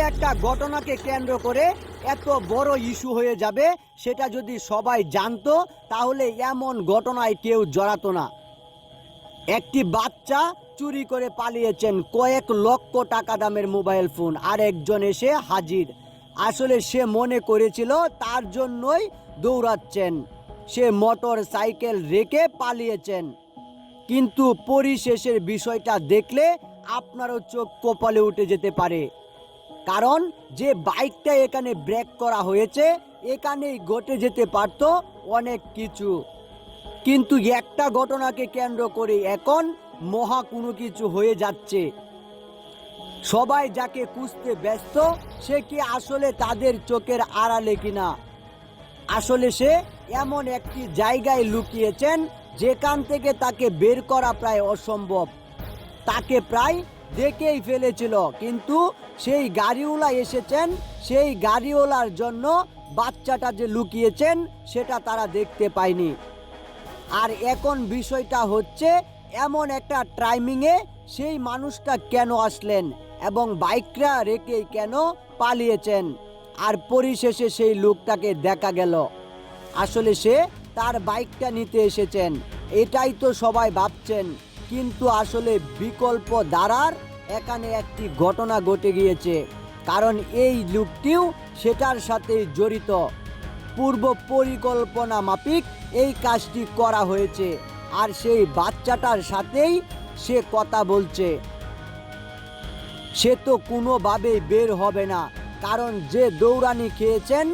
একটা ঘটনাকে কেন্দ্র করে এত বড় ইস্যু হয়ে যাবে, সেটা যদি সবাই জানতো, তাহলে এমন ঘটনায় কেউ জড়াতো না। একটি বাচ্চা চুরি করে পালিয়েছেন কয়েক লক্ষ টাকা দামের মোবাইল ফোন আর একজন এসে হাজির। আসলে সে মনে করেছিল তার জন্যই দৌড়াচ্ছেন। সে মোটর সাইকেল রেখে পালিয়েছেন। কিন্তু পরিশেষের বিষয়টা দেখলে আপনারও চোখ কপালে উঠে যেতে পারে। কারণ যে বাইকটা এখানে ব্রেক করা হয়েছে, এখানেই ঘটে যেতে পারতো অনেক কিছু। কিন্তু একটা ঘটনাকে কেন্দ্র করে এখন মহা কোনো কিছু হয়ে যাচ্ছে। সবাই যাকে খুঁজতে ব্যস্ত, সে কি আসলে তাদের চোখের আড়ালে কিনা? আসলে সে এমন একটি জায়গায় লুকিয়েছেন, যেখান থেকে তাকে বের করা প্রায় অসম্ভব। তাকে প্রায় দেখেই ফেলেছিল। কিন্তু সেই গাড়িওয়ালা এসেছেন, সেই গাড়িওয়ালার জন্য বাচ্চাটা যে লুকিয়েছেন, সেটা তারা দেখতে পায়নি। আর এখন বিষয়টা হচ্ছে, এমন একটা টাইমিংয়ে সেই মানুষটা কেন আসলেন এবং বাইকটা রেখে কেন পালিয়েছেন? আর পরিশেষে সেই লোকটাকে দেখা গেল। আসলে সে তার বাইকটা নিতে এসেছেন। এটাই তো সবাই ভাবছেন। কিন্তু আসলে বিকল্প দ্বারার এখানে একটি ঘটনা ঘটে গিয়েছে। কারণ এই লোকটিও সেটার সাথে জড়িত। পূর্ব পরিকল্পনা মাফিক এই কাজটি করা হয়েছে আর সেই বাচ্চাটার সাথেই সে কথা বলছে। সে তো কোনোভাবেই বের হবে না, কারণ যে দৌড়ানি খেয়েছেন,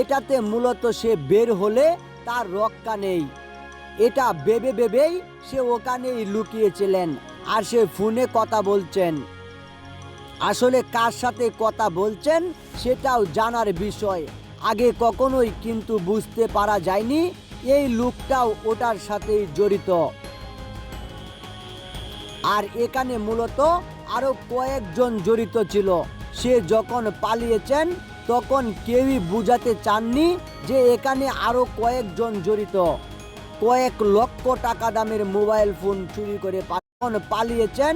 এটাতে মূলত সে বের হলে তার রক্ষা নেই। এটা ভেবে ভেবেই সে ওখানেই লুকিয়েছিলেন আর সে ফোনে কথা বলছেন। আসলে কার সাথে কথা বলছেন সেটাও জানার বিষয়। আগে কখনোই কিন্তু বুঝতে পারা যায়নি এই লোকটাও ওটার সাথেই জড়িত। আর এখানে মূলত আরও কয়েকজন জড়িত ছিল। সে যখন পালিয়েছেন তখন কেউই বুঝাতে চাননি যে এখানে আরও কয়েকজন জড়িত। কয়েক লক্ষ টাকা দামের মোবাইল ফোন চুরি করে পালিয়েছেন।